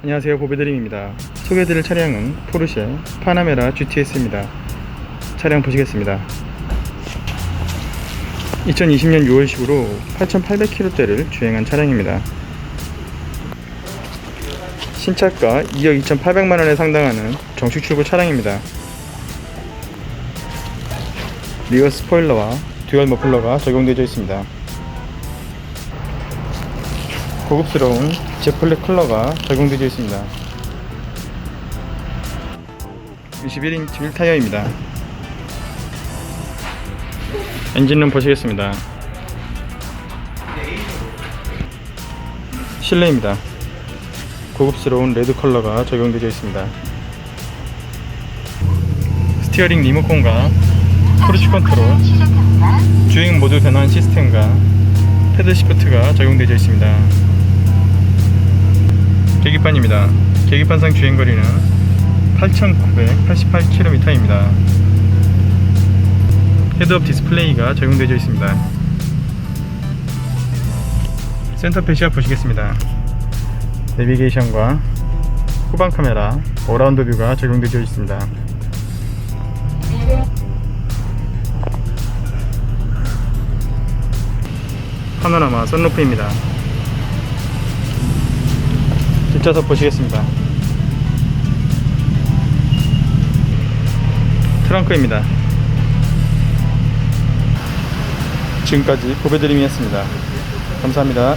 안녕하세요 보배드림입니다. 소개해드릴 차량은 포르쉐 파나메라 GTS입니다. 차량 보시겠습니다. 2020년 6월식으로 8,800km대를 주행한 차량입니다. 신차가 2억 2,800만원에 상당하는 정식 출고 차량입니다. 리어 스포일러와 듀얼 머플러가 적용되어 있습니다. 고급스러운 제플렉 컬러가 적용되어 있습니다. 21인치 1타이어입니다. 엔진룸 보시겠습니다. 실내입니다. 고급스러운 레드 컬러가 적용되어 있습니다. 스티어링 리모컨과 크루즈 컨트롤, 주행 모드 변환 시스템과 패드 시프트가 적용되어 있습니다. 계기판입니다. 계기판상 주행거리는 8,988km입니다. 헤드업 디스플레이가 적용되어 있습니다. 센터 페 시야 보시겠습니다. 내비게이션과 후방 카메라, 어라운드 뷰가 적용되어 있습니다. 파노라마 썬루프입니다. 뒷좌석 보시겠습니다. 트렁크입니다. 지금까지 보배드림이었습니다. 감사합니다.